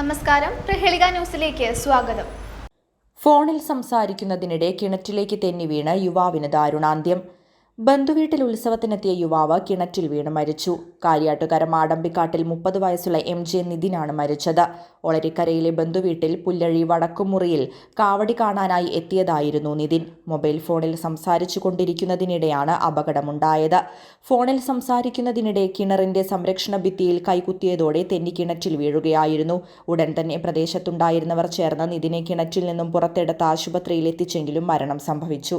നമസ്കാരം. പ്രഹേളിക ന്യൂസിലേക്ക് സ്വാഗതം. ഫോണിൽ സംസാരിക്കുന്നതിനിടെ കിണറ്റിലേക്ക് തെന്നി വീണ് യുവാവിന് ദാരുണാന്ത്യം. ബന്ധുവീട്ടിൽ ഉത്സവത്തിനെത്തിയ യുവാവ് കിണറ്റിൽ വീണ് മരിച്ചു. കാര്യാട്ടുകര മാടമ്പിക്കാട്ടിൽ മുപ്പത് വയസ്സുള്ള എം ജെ നിതിനാണ് മരിച്ചത്. ഒളരിക്കരയിലെ ബന്ധുവീട്ടിൽ പുല്ലഴി വടക്കുമുറിയിൽ കാവടി കാണാനായി എത്തിയതായിരുന്നു നിതിൻ. മൊബൈൽ ഫോണിൽ സംസാരിച്ചു കൊണ്ടിരിക്കുന്നതിനിടെയാണ് അപകടമുണ്ടായത്. ഫോണിൽ സംസാരിക്കുന്നതിനിടെ കിണറിന്റെ സംരക്ഷണ ഭിത്തിയിൽ കൈകുത്തിയതോടെ തെന്നി കിണറ്റിൽ വീഴുകയായിരുന്നു. ഉടൻ തന്നെ പ്രദേശത്തുണ്ടായിരുന്നവർ ചേർന്ന് നിതിനെ കിണറ്റിൽ നിന്നും പുറത്തെടുത്ത് ആശുപത്രിയിൽ എത്തിച്ചെങ്കിലും മരണം സംഭവിച്ചു.